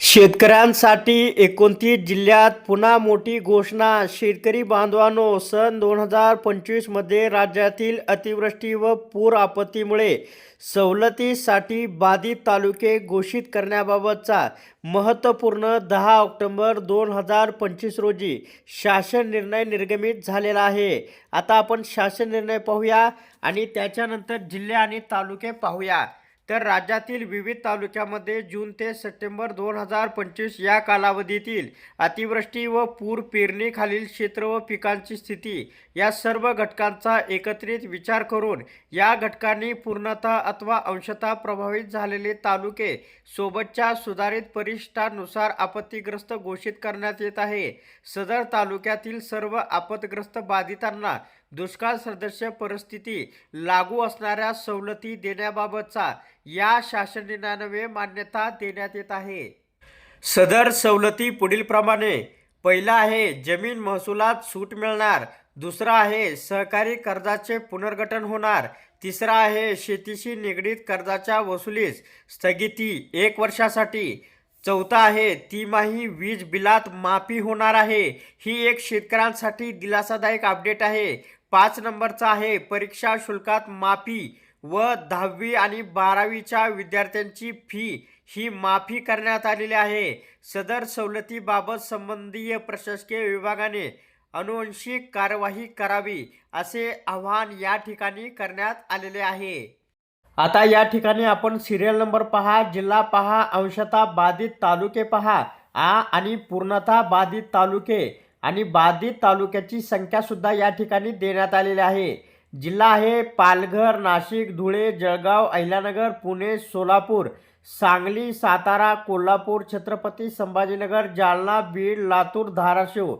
शेतकऱ्यांसाठी एकोणतीस जिल्ह्यात पुन्हा मोठी घोषणा. शेतकरी बांधवांनो सन दोन हजार पंचवीसमध्ये राज्यातील अतिवृष्टी व पूर आपत्तीमुळे सवलतीसाठी बाधित तालुके घोषित करण्याबाबतचा महत्त्वपूर्ण दहा ऑक्टोंबर दोन हजार पंचवीस रोजी शासन निर्णय निर्गमित झालेला आहे. आता आपण शासन निर्णय पाहूया आणि त्याच्यानंतर जिल्हे आणि तालुके पाहूया. तर राज्यातील विविध तालुक्यामध्ये जून ते सप्टेंबर दोन हजार पंचवीस या कालावधीतील अतिवृष्टी व पूर पेरणीखालील क्षेत्र व पिकांची स्थिती या सर्व घटकांचा एकत्रित विचार करून या घटकांनी पूर्णतः अथवा अंशतः प्रभावित झालेले तालुके सोबतच्या सुधारित परिशिष्टानुसार आपत्तीग्रस्त घोषित करण्यात येत आहे. सदर तालुक्यातील सर्व आपतग्रस्त बाधितांना दुष्काळ सदस्य परिस्थिती लागू असणाऱ्या सवलती देण्याबाबतचा या शासन निर्णयान्वये मान्यता देण्यात येत आहे. सदर सवलती पुढीलप्रमाणे पहिला आहे जमीन महसुलात सूट मिळणार दुसरा आहे सहकारी कर्जाचे पुनर्गठन होणार तिसरा आहे शेतीशी निगडीत कर्जाच्या वसुलीस स्थगिती एक वर्षासाठी चौथा आहे तिमाही वीज बिलात माफी होणार आहे. ही एक शेतकऱ्यांसाठी दिलासादायक अपडेट आहे. पाच नंबरचा आहे. परीक्षा शुल्कात माफी व दहावी आणि बारावीच्या विद्यार्थ्यांची फी ही माफी करण्यात आलेली आहे. सदर सवलतीबाबत संबंधीय प्रशासकीय विभागाने अनुवंशिक कार्यवाही करावी असे आवाहन या ठिकाणी करण्यात आलेले आहे. आता या ठिकाणी आपण सिरियल नंबर पहा जिल्हा पहा अंशतः बाधित तालुके पहा. आ आणि पूर्णतः बाधित तालुके. आणि बाधित तालुक्याची संख्यासुद्धा या ठिकाणी देण्यात आलेली आहे. जिल्हा आहे पालघर नाशिक धुळे जळगाव अहिल्यानगर पुणे सोलापूर सांगली सातारा कोल्हापूर छत्रपती संभाजीनगर जालना बीड लातूर धाराशिव.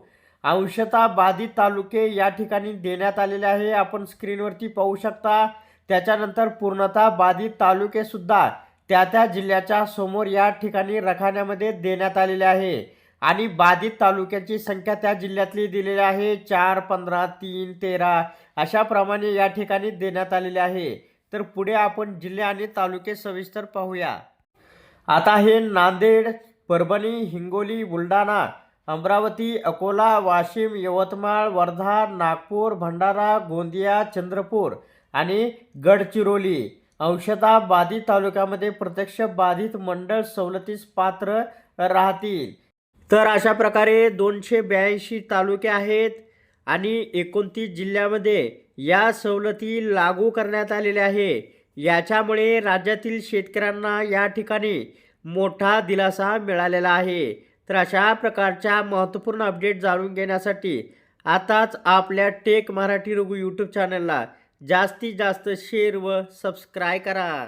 अंशतः बाधित तालुके या ठिकाणी देण्यात आलेले आहे. आपण स्क्रीनवरती पाहू शकता. त्याच्यानंतर पूर्णतः बाधित तालुकेसुद्धा त्या त्या जिल्ह्याच्या समोर या ठिकाणी रखाण्यामध्ये देण्यात आलेले आहे. आणि बाधित तालुक्यांची संख्या त्या जिल्ह्यातली दिलेली आहे. चार पंधरा तीन तेरा अशाप्रमाणे या ठिकाणी देण्यात आलेले आहे. तर पुढे आपण जिल्हे आणि तालुके सविस्तर पाहूया. आता हे नांदेड परभणी हिंगोली बुलढाणा अमरावती अकोला वाशिम यवतमाळ वर्धा नागपूर भंडारा गोंदिया चंद्रपूर आणि गडचिरोली अंशतः बाधित तालुक्यामध्ये प्रत्यक्ष बाधित मंडळ सवलतीस पात्र राहतील. तर अशा प्रकारे दोनशे ब्याऐंशी तालुके आहेत आणि एकोणतीस जिल्ह्यामध्ये या सवलती लागू करण्यात आलेल्या आहे. याच्यामुळे राज्यातील शेतकऱ्यांना या ठिकाणी मोठा दिलासा मिळालेला आहे. तर अशा प्रकारच्या महत्त्वपूर्ण अपडेट जाणून घेण्यासाठी आताच आपल्या टेक मराठी रघु यूट्यूब चॅनलला जास्तीत जास्त शेअर व सबस्क्राय करा.